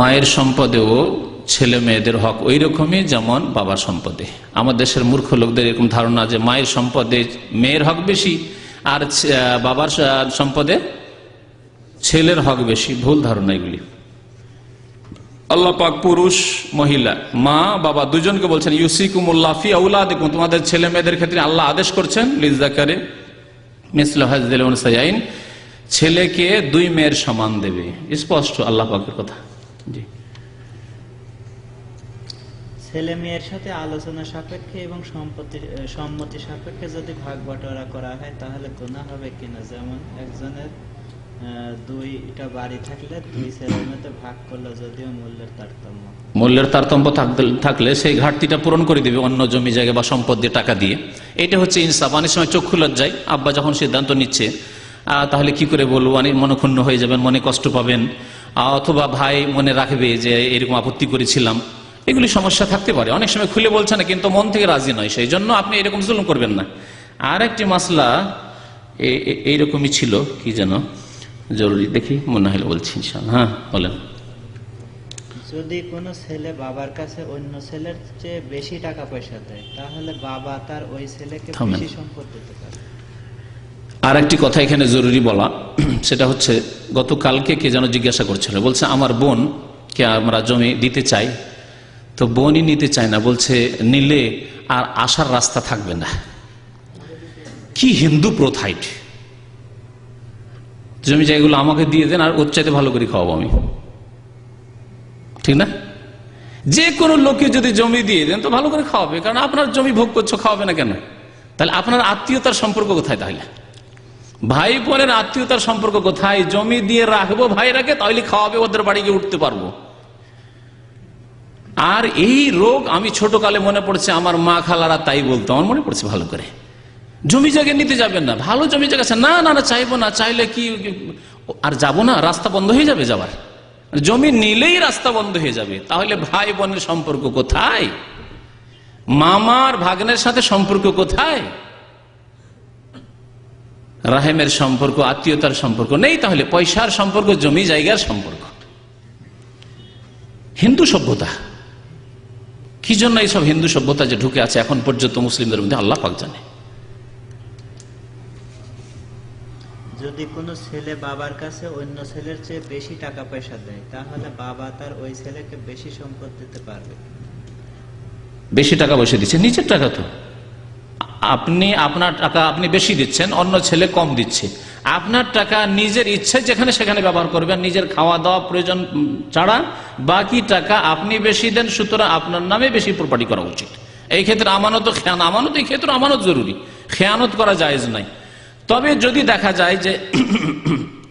মায়ের সম্পদেও ছেলে মেয়েদের হক ওই রকমই যেমন বাবার সম্পদে। আমার দেশের মূর্খ লোকদের এরকম ধারণা যে মায়ের সম্পদে মেয়ের হক বেশি আর বাবার সম্পদে ছেলের হক বেশি। ভুল ধারণা এগুলি। আল্লাহ পাক পুরুষ, মহিলা, মা, বাবা দুজনকে বলছেন ইউসিকুমুল্লাফি আউলা দেখুন তোমাদের ছেলে মেয়েদের ক্ষেত্রে আল্লাহ আদেশ করছেন লিজাকারে মিসল সাইন ছেলেকে দুই মেয়ের সমান দেবে। স্পষ্ট আল্লাহ পাকের কথা। জি। ছেলে মেয়ের সাথে আলোচনা সাপেক্ষে এবং সম্পত্তি সম্মতি সাপেক্ষে যদি ভাগ বাটোয়ারা করা হয় তাহলে গোনা হবে কিনা? যেমন একজনের দুইটা বাড়ি থাকলে দুই ছেলের মধ্যে ভাগ করল যদিও মূল্যের তারতম্য। মূল্যের তারতম্য থাকলে- সেই ঘাটতিটা পূরণ করে দিবে অন্য জমি জায়গা বা সম্পদ দিয়ে টাকা দিয়ে। এটা হচ্ছে ইনসাফ। অনেক সময় চক্ষু লজ্জায় আব্বা যখন সিদ্ধান্ত নিচ্ছে তাহলে কি করে বলব? অনেক মনক্ষুণ্ণ হয়ে যাবেন মনে কষ্ট পাবেন। অথবা ভাই মনে রাখবে যে এরকম আপত্তি করেছিলাম। এগুলি সমস্যা থাকতে পারে। অনেক সময় খুলে বলছে না কিন্তু মন থেকে রাজি নয়। সেই জন্য আপনি এরকম জুলুম করবেন না। আর একটি মাসলা এইরকমই ছিল কি যেন? জরুরি। দেখি মনে হলে বলছি হ্যাঁ বলেন। যদি কোনো ছেলে বাবার কাছে অন্য ছেলের চেয়ে বেশি টাকা পয়সা দেয় তাহলে বাবা তার ওই ছেলেকে। বেশি সম্পদ দিতে পারে। আর একটি কথা এখানে জরুরি বলা, সেটা হচ্ছে গতকালকে কে যেন জিজ্ঞাসা করছিল, বলছে, আমার বোন কে আমরা জমি দিতে চাই? তো বোনই নিতে চায় না, বলছে, নিলে আর আসার রাস্তা থাকবে না। কি হিন্দু প্রথা এটি? জমি জায়গাগুলো আমাকে দিয়ে দেন আর ওর চাইতে ভালো করে খাওয়াবো আমি। ঠিক না? যে কোনো লোকে যদি জমি দিয়ে দেন, তো ভালো করে খাওয়াবে, কারণ আপনার জমি ভোগ করছ, খাওয়াবে না কেন? তাহলে আপনার আত্মীয়তার সম্পর্ক কোথায় তাহলে? ভাই বোনের আত্মীয়তার সম্পর্ক কোথায়? জমি দিয়ে রাখব ভাইরাকে, তাহলে খাওয়াবে, ওদের বাড়ি গিয়ে উঠতে পারব। আর এই রোগ আমি ছোটকালে মনে পড়ছে, আমার মা খালারা তাই বলতো, আমার মনে পড়ছে ভালো করে। জমি জায়গা নিতে যাবেন না, ভালো জমি জায়গা না না না, চাইব না, চাইলে কি আর যাব না, রাস্তা বন্ধ হয়ে যাবে যাবার জমি নিলেই রাস্তা বন্ধ হয়ে যাবে। তাহলে ভাই বোনের সম্পর্ক কোথায়? মামার ভাগ্নের সাথে সম্পর্ক কোথায়? রাহেমের সম্পর্ক আত্মীয়তার সম্পর্ক নেই তাহলে পয়সার সম্পর্ক জমি জায়গার সম্পর্ক। হিন্দু সভ্যতা। কি জন্য এইসব হিন্দু সভ্যতা যে ঢুকে আছে এখন পর্যন্ত মুসলিমদের মধ্যে আল্লাহ পাক জানে। যদি কোনো ছেলে বাবার কাছে অন্য ছেলের চেয়ে বেশি টাকা পয়সা দেয় তাহলে বাবা তার ওই ছেলেকে বেশি সম্পদ দিতে পারবে। বেশি টাকা পয়সা দিচ্ছে নিচের টাকা তো। আপনি আপনার টাকা আপনি বেশি দিচ্ছেন, অন্য ছেলে কম দিচ্ছে। আপনার টাকা নিজের ইচ্ছে যেখানে সেখানে ব্যবহার করবেন, নিজের খাওয়া দাওয়া প্রয়োজন ছাড়া বাকি টাকা আপনি বেশি দেন, সুতরাং আপনার নামে বেশি প্রপার্টি করা উচিত। এই ক্ষেত্রে আমানত, খেয়ান, আমানত, এই ক্ষেত্রে আমানত জরুরি। খেয়ানত করা জায়েজ নাই। তবে যদি দেখা যায় যে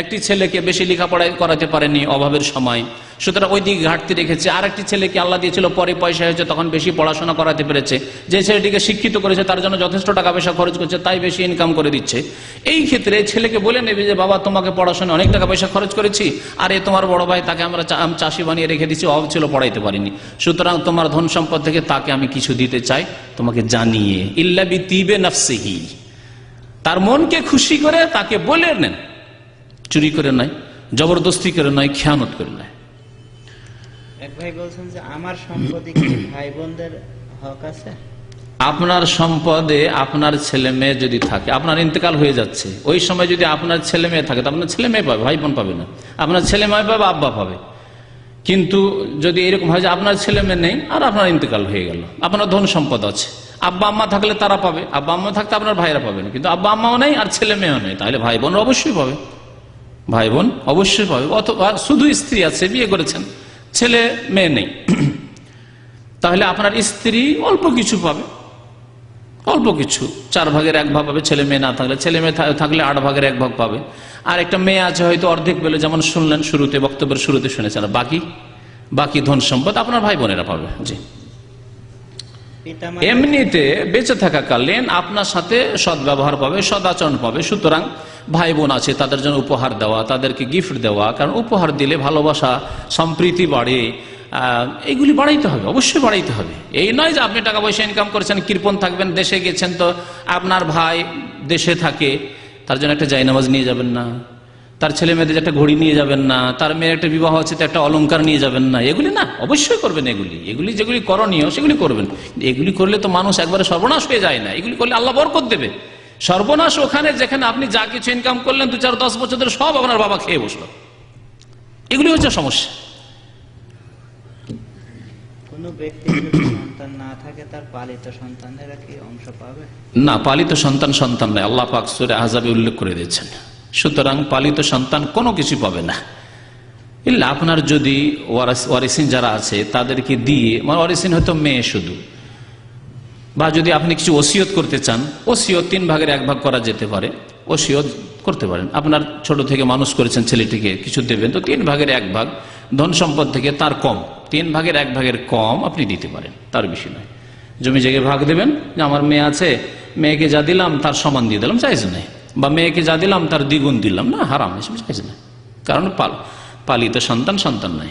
একটি ছেলেকে বেশি লেখাপড়া করাতে পারেনি অভাবের সময়। সুতরাং ওই দিকে ঘাটতি রেখেছে। আর একটি ছেলেকে আল্লাহ দিয়েছিল, পরে পয়সা হয়েছে, তখন বেশি পড়াশোনা করাতে পেরেছে। যে ছেলেটিকে শিক্ষিত করেছে, তার জন্য যথেষ্ট টাকা পয়সা খরচ করছে, তাই বেশি ইনকাম করে দিচ্ছে। এই ক্ষেত্রে ছেলেকে বলে নেবে যে, বাবা, তোমাকে পড়াশোনা অনেক টাকা পয়সা খরচ করেছি, আর এ তোমার বড় ভাই, তাকে আমরা চাষি বানিয়ে রেখে দিচ্ছি অভাব ছিল, পড়াইতে পারিনি। সুতরাং তোমার ধন সম্পদ থেকে তাকে আমি কিছু দিতে চাই, তোমাকে জানিয়ে। ইল্লাবি তিবে নফসিহি। তার মনকে খুশি করে তাকে বলে নেন। চুরি করে নয় জবরদস্তি করে নয় খেয়ানত করে নয়। এক ভাই বলছেন যে আমার সম্পদে ভাই বোনদের হক আপনার সম্পদে আপনার ছেলে মেয়ে যদি থাকে আপনার ইন্তেকাল হয়ে যাচ্ছে ওই সময় যদি আপনার ছেলে মেয়ে থাকে তো আপনার ছেলে মেয়ে পাবে ভাই বোন পাবে না। আপনার ছেলে মেয়ে পাবে আব্বা পাবে। কিন্তু যদি এরকম হয় যে আপনার ছেলে মেয়ে নেই আর আপনার ইন্তেকাল হয়ে গেল। আপনার ধন সম্পদ আছে। আব্বা আম্মা থাকলে তারা পাবে আব্বা আম্মা থাকতে আপনার ভাইরা পাবে না। কিন্তু আব্বা আম্মাও নেই আর ছেলে মেয়েও নেই। তাহলে ভাই বোন অবশ্যই পাবে। ভাই বোন অবশ্যই পাবে অথবা শুধু স্ত্রী আছে, বিয়ে করেছেন, ছেলে, মেয়ে নেই। তাহলে আপনার স্ত্রী অল্প কিছু পাবে। অল্প কিছু। চার ভাগের এক ভাগ পাবে, ছেলে, মেয়ে না থাকলে। ছেলে, মেয়ে থাকলে আট ভাগের এক ভাগ পাবে। আর একটা মেয়ে আছে হয়তো অর্ধেক পেলে, যেমন শুনলেন শুরুতে, বক্তব্যের শুরুতে শুনেছেন। বাকি? বাকি ধন সম্পদ আপনার ভাই বোনেরা পাবে। জি। এমনিতে বেঁচে থাকাকালীন আপনার সাথে সদ্ব্যবহার পাবে, সদাচরণ পাবে। সুতরাং ভাই বোন আছে, তাদের জন্য উপহার দেওয়া, তাদেরকে গিফট দেওয়া। কারণ উপহার দিলে ভালোবাসা, সম্প্রীতি বাড়ে। এইগুলি বাড়াইতে হবে, অবশ্যই বাড়াইতে হবে। এই নয় যে আপনি টাকা পয়সা ইনকাম করেছেন কৃপন থাকবেন, দেশে গেছেন, তো আপনার ভাই দেশে থাকে, তার জন্য একটা জায়নামাজ নিয়ে যাবেন না। তার ছেলে মেয়েদের একটা ঘড়ি নিয়ে যাবেন না তার মেয়ের একটা বিবাহ আছে তো একটা অলংকার নিয়ে যাবেন না। এগুলি না অবশ্যই করবেন এগুলি। এগুলি যেগুলি করণীয় সেগুলি করবেন। এগুলি করলে তো মানুষ একবারে সর্বনাশ হয়ে যায় না। এগুলি করলে আল্লাহ বরকত দেবে। সর্বনাশ ওখানে যেখানে আপনি যা কিছু ইনকাম করলেন দু চার দশ বছর ধরে সব আপনার বাবা খেয়ে বসল। এগুলি হচ্ছে সমস্যা। কোনো ব্যক্তির সন্তান না থাকে তার পালিত সন্তানেরা অংশ পাবে? না পালিত সন্তান সন্তান নাই আল্লাহ পাক সুরে আজাবে উল্লেখ করে দিয়েছেন। সুতরাং পালিত সন্তান কোনো কিছু পাবে না। ইল্লা আপনার যদি ওয়ারাস- ওয়ারিসিন যারা আছে, তাদেরকে দিয়ে মানে ওয়ারিসিন হয়তো মেয়ে শুধু, বা যদি আপনি কিছু ওসিয়ত করতে চান, ওসিয়ত তিন ভাগের এক ভাগ করা যেতে পারে, ওসিয়ত করতে পারেন। আপনার ছোট থেকে মানুষ করেছেন, ছেলেটিকে কিছু দেবেন, তো তিন ভাগের এক ভাগ ধন সম্পদ থেকে তার কম, তিন ভাগের এক ভাগের কম আপনি দিতে পারেন, তার বেশি নয়। জমি জায়গায় ভাগ দেবেন, যে আমার মেয়ে আছে, মেয়েকে যা দিলাম, তার সমান দিয়ে দিলাম চাইজ নেই। বা মেয়েকে যা দিলাম তার দ্বিগুণ দিলাম। না হারাম এসব চাইজ না কারণ পাল পালিত সন্তান সন্তান নাই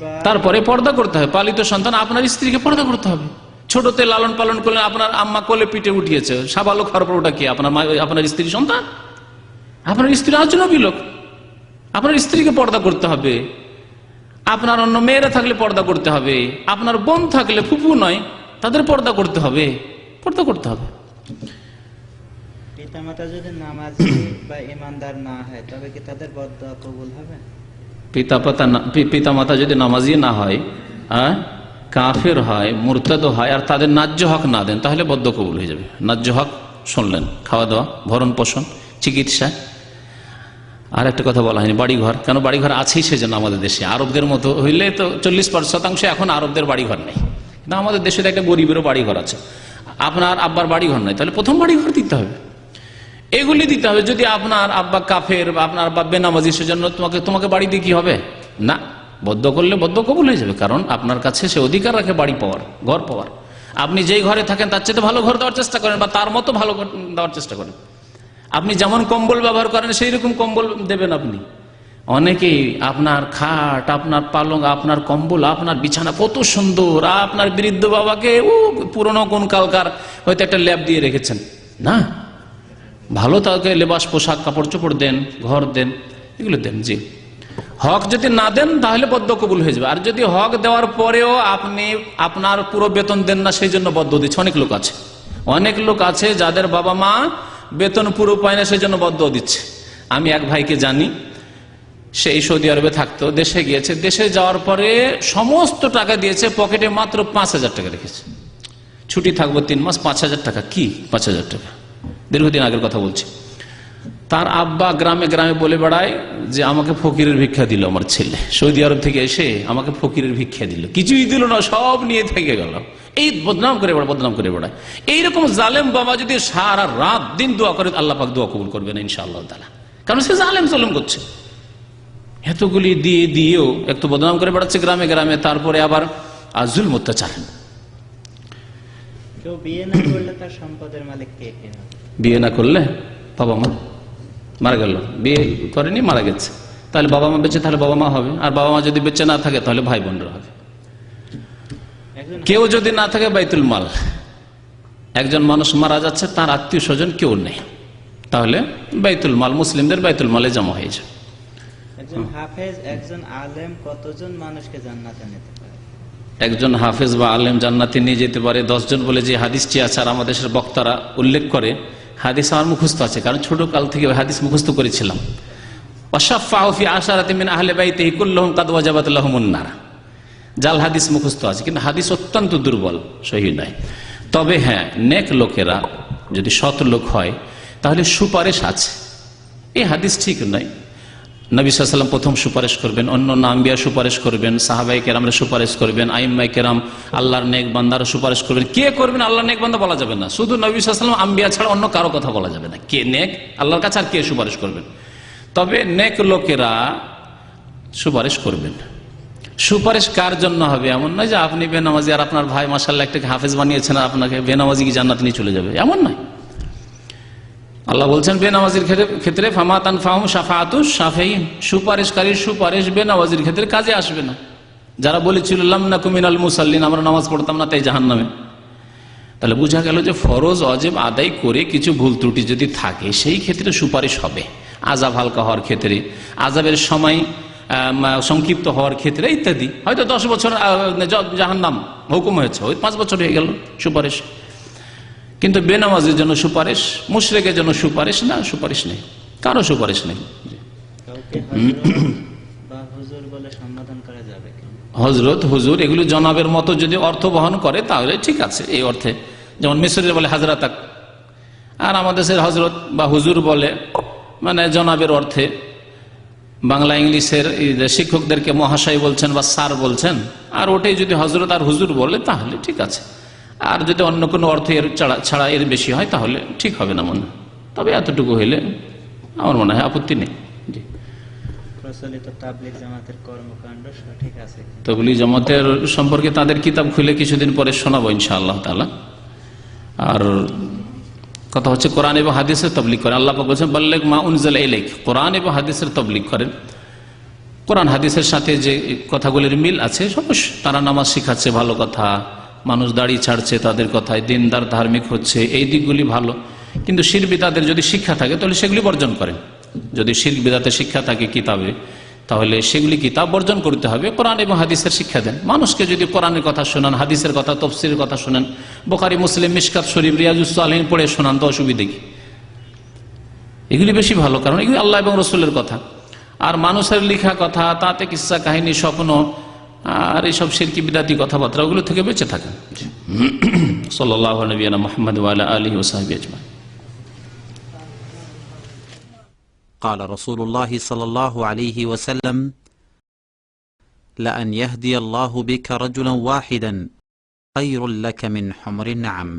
বা তারপরে পর্দা করতে হবে পালিত সন্তান আপনার স্ত্রীকে পর্দা করতে হবে। ছোটতে লালন পালন করলে আপনার আম্মা কোলে পিঠে উঠিয়েছে। সাবালক হওয়ার পর ওটা কি? আপনার মা আপনার স্ত্রী সন্তান? আপনার স্ত্রী আজনবী লোক। আপনার স্ত্রীকে পর্দা করতে হবে। আপনার অন্য মেয়েরা থাকলে পর্দা করতে হবে। আপনার বোন থাকলে ফুপু নয় তাদের পর্দা করতে হবে। পর্দা করতে হবে। পিতা মাতা যদি নামাজি বা ইমানদার না হয় তবে কি তাদের কবুল হবে? যদি নামাজি না হয় হ্যাঁ কাফের হয় মুরতাদ হয় আর তাদের ন্যায্য হক না দেন তাহলে বদ্ধ কবুল হয়ে যাবে। ন্যায্য হক শুনলেন খাওয়া দাওয়া ভরণ পোষণ চিকিৎসা। আর একটা কথা বলা হয়নি বাড়িঘর। কেন বাড়িঘর আছেই সেজন্য আমাদের দেশে। আরবদের মতো হইলে তো চল্লিশ শতাংশ এখন আরবদের বাড়িঘর নেই। কিন্তু আমাদের দেশে একটা গরিবেরও বাড়িঘর আছে। আপনার আব্বার বাড়িঘর নাই তাহলে প্রথম বাড়িঘর দিতে হবে। এগুলি দিতে হবে। যদি আপনার আব্বা কাফের বা আপনার আব্বা বেনামাজি, সেজন্য তোমাকে তোমাকে বাড়ি দিয়ে কি হবে? না, বদ্ধ করলে বদ্ধ কবুল হয়ে যাবে, কারণ আপনার কাছে সে অধিকার রাখে বাড়ি পাওয়ার, ঘর পাওয়ার। আপনি যেই ঘরে থাকেন, তার চেয়ে ভালো ঘর দেওয়ার চেষ্টা করেন বা তার মতো ভালো দেওয়ার চেষ্টা করেন। আপনি যেমন কম্বল ব্যবহার করেন সেই রকম কম্বল দেবেন আপনি। অনেকেই আপনার খাট, আপনার পালং আপনার কম্বল, আপনার বিছানা কত সুন্দর, আপনার বৃদ্ধ বাবাকে ও পুরনো কোন কালকার হয়তো একটা ল্যাব দিয়ে রেখেছেন। না ভালো তাকে লেবাস, পোশাক, কাপড় চোপড় দেন, ঘর দেন, এগুলো দেন, জি। হক যদি না দেন, তাহলে বদ্ধ কবুল হয়ে যাবে। আর যদি হক দেওয়ার পরেও আপনি আপনার পুরো বেতন দেন না, সেই জন্য বদ্ধ দিচ্ছে অনেক লোক আছে। অনেক লোক আছে যাদের বাবা মা বেতন পুরো পায় না, সেই জন্য বদ্ধ দিচ্ছে। আমি এক ভাইকে জানি সেই সৌদি আরবে থাকতো, দেশে গিয়েছে। দেশে যাওয়ার পরে সমস্ত টাকা দিয়েছে, পকেটে মাত্র পাঁচ হাজার টাকা রেখেছে। ছুটি থাকব তিন মাস, পাঁচ হাজার টাকা। কি পাঁচ হাজার টাকা? দীর্ঘদিন আগের কথা বলছি। তার আব্বা গ্রামে গ্রামে বলে বেড়ায় যে, আমাকে ফকিরের ভিক্ষা দিল আমার ছেলে। সৌদি আরব থেকে এসে আমাকে ফকিরের ভিক্ষা দিল। কিছুই দিল না, সব নিয়ে থেকে গেল। এই বদনাম করে বেড়ায়, বদনাম করে বেড়ায়। এইরকম জালেম বাবা যদি সারা রাত দিন দোয়া করে, আল্লাহ পাক দোয়া কবুল করবে না ইনশাআল্লাহ তালা কারণ সে জালেম জলম করছে। এতগুলি দিয়ে দিয়েও একটু বদনাম করে বেড়াচ্ছে গ্রামে গ্রামে, তারপরে আবার আজুল অত্যাচার কেউ বিয়ে না করলে তার সম্পদের মালিক কে কে হবে? বিয়ে না করলে বাবা মা মারা গেল। বিয়ে করেনি মারা গেছে। তাহলে বাবা মা বেঁচে তাহলে বাবা মা হবে। আর বাবা মা যদি বেঁচে না থাকে তাহলে ভাই বোনরা হবে। কেউ যদি না থাকে বাইতুল মাল। একজন মানুষ মারা যাচ্ছে তার আত্মীয় স্বজন কেউ নেই। তাহলে বাইতুল মাল মুসলিমদের বাইতুল মালে জমা হয়ে যায় একজন হাফেজ একজন আলেম কতজন মানুষকে জান্নাতে নিতে একজন হাফেজ বা আলেম জান্নাতে নিয়ে যেতে পারে। দশজন বলে যে হাদিসটি আছে আর আমাদের দেশের বক্তারা উল্লেখ করে হাদিস আমার মুখস্থ আছে, কারণ ছোট কাল থেকে হাদিস মুখস্থ করেছিলাম। অসাফি আশারাতে মিন আহলে বাইতে কুল্লহম কাদওয়াজাবাতুল্লাহমুন্নারা জাল হাদিস মুখস্থ আছে, কিন্তু হাদিস অত্যন্ত দুর্বল, সহি নয়। তবে হ্যাঁ নেক লোকেরা যদি সৎ লোক হয়, তাহলে সুপারিশ আছে। এই হাদিস ঠিক নয়। নবী সাল্লাম প্রথম সুপারিশ করবেন, অন্য নাম্বিয়া সুপারিশ করবেন সাহাবাই কেরামরা সুপারিশ করবেন আইম্মাই কেরাম, আল্লাহর নেক বান্দারা সুপারিশ করবেন। কে করবেন আল্লাহর নেক বান্দা বলা যাবে না। শুধু নবী সাল্লাম আম্বিয়া ছাড়া অন্য কারও কথা বলা যাবে না। কে নেক? আল্লাহর কাছে আর কে সুপারিশ করবেন? তবে নেক লোকেরা সুপারিশ করবেন। সুপারিশ কার জন্য হবে? এমন নয় যে আপনি বেনামাজি আর আপনার ভাই মাসাল্লাহ একটাকে হাফেজ বানিয়েছেন আপনাকে বেনামাজি কি জান্নাত নিয়ে চলে যাবে। এমন নয়। আল্লাহ বলছেন বেনামাজির ক্ষেত্রে- ফামাতান ফাহম সাফাতু সাফেইন সুপারিশকারীর সুপারিশ বেনামাজির ক্ষেত্রে কাজে আসবে না। যারা বলেছিল লামনা কুমিনাল মুসাল্লিন, আমরা নামাজ পড়তাম না, তাই জাহান নামে তাহলে বোঝা গেল যে ফরজ, অজেব আদায় করে কিছু ভুল ত্রুটি যদি থাকে, সেই ক্ষেত্রে সুপারিশ হবে। আজাব হালকা হওয়ার ক্ষেত্রে আজাবের সময় সংক্ষিপ্ত হওয়ার ক্ষেত্রে ইত্যাদি। হয়তো দশ বছর জাহান নাম হুকুম হয়েছে, ওই পাঁচ বছর হয়ে গেল সুপারিশ। কিন্তু বেনামাজের জন্য সুপারিশ মুশরেকের জন্য সুপারিশ না সুপারিশ নেই। কারও সুপারিশ নেই। হজরত হুজুর হজরত এগুলো জনাবের মতো যদি অর্থ বহন করে তাহলে ঠিক আছে এই অর্থে। যেমন মিশরের বলে হাজরাতাক আর আমাদের দেশের হজরত বা হুজুর বলে মানে জনাবের অর্থে বাংলা ইংলিশের শিক্ষকদেরকে মহাশয় বলছেন বা স্যার বলছেন আর ওটাই যদি হজরত আর হুজুর বলে তাহলে ঠিক আছে। আর যদি অন্য কোনো অর্থ এর ছাড়া এর বেশি হয় তাহলে ঠিক হবে না মনে। তবে এতটুকু হইলে আমার মনে হয় আপত্তি নেই। জি। প্রচলিত তাবলিগ জামাতের কর্মকাণ্ড সঠিক আছে কি? তবলি জামাতের সম্পর্কে তাদের কিতাব খুলে কিছুদিন পরে শোনাবো ইনশাআল্লাহ তালা আর কথা হচ্ছে কোরআন এবং হাদিসের তবলিক করেন আল্লাহ বলছেন বল্লেক মা উনজাল এলেক কোরআন এবং হাদিসের তবলিক করেন কোরআন হাদিসের সাথে যে কথাগুলির মিল আছে অবশ্য তারা নামাজ শিখাচ্ছে ভালো কথা। মানুষ দাড়ি ছাড়ছে, তাদের কথায় দিনদার ধার্মিক হচ্ছে, এই দিকগুলি ভালো। কিন্তু শির বিদাতের যদি শিক্ষা থাকে, তাহলে সেগুলি বর্জন করেন। যদি শির বিদাতের শিক্ষা থাকে কিতাবে, তাহলে সেগুলি কিতাব বর্জন করতে হবে, কোরআন এবং হাদিসের শিক্ষা দেন। মানুষকে যদি কোরআনের কথা শোনান, হাদিসের কথা, তফসিরের কথা শোনেন, বোখারি, মুসলিম মিসকাত শরীফ রিয়াজুসালিন পড়ে শোনান, তো অসুবিধে কি? এগুলি বেশি ভালো, কারণ এগুলি আল্লাহ এবং রসুলের কথা। আর মানুষের লেখা কথা, তাতে কিসা কাহিনী, স্বপ্ন আর এইসব সিরকি বিদাতি কথাবার্তা ওগুলো থেকে বেঁচে থাকেন সাল্লাহ নবীনা মোহাম্মদ আলী ওসাহাবি আজমান قال رسول الله صلى الله عليه وسلم لأن يهدي الله بك رجلا واحدا خير لك من حمر النعم